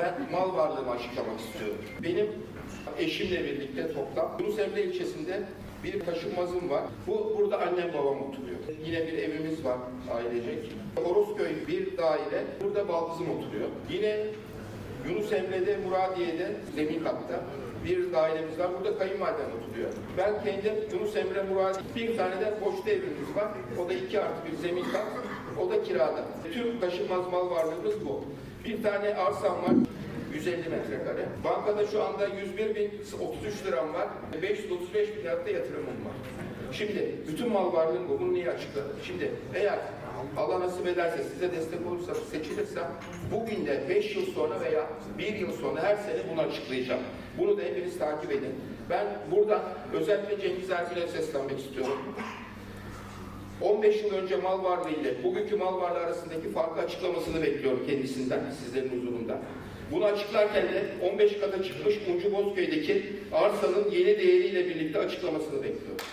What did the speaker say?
Ben mal varlığımı açıklamak istiyorum. Benim eşimle birlikte toplam Yunus Emre ilçesinde bir taşınmazım var. Bu burada annem babam oturuyor. Yine bir evimiz var ailecek. Orosköy bir daire. Burada baldızım oturuyor. Yine Yunus Emre'de, Muradiye'de zemin katta bir dairemiz var. Burada kayınvalidem oturuyor. Ben kendim Yunus Emre Muradiye bir tane de boşta evimiz var. O da iki artı bir zemin kat. O da kirada. Tüm taşınmaz mal varlığımız bu. Bir tane arsam var. 150 metrekare. Bankada şu anda 101 bin 33 liram var. 535 bin liralık yatırımım var. Şimdi bütün mal varlığım bu. Bunu niye açıkladım? Şimdi eğer Allah nasip ederse size destek olursa seçilirsem bugün de 5 yıl sonra veya 1 yıl sonra her sene bunu açıklayacağım. Bunu da hepiniz takip edin. Ben buradan özellikle Cengiz Erbil'e seslenmek istiyorum. 15 yıl önce mal varlığı ile bugünkü mal varlığı arasındaki farkı açıklamasını bekliyorum kendisinden, sizlerin huzurunda. Bunu açıklarken de 15 kata çıkmış Uncu Bozköy'deki arsanın yeni değeriyle birlikte açıklamasını bekliyorum.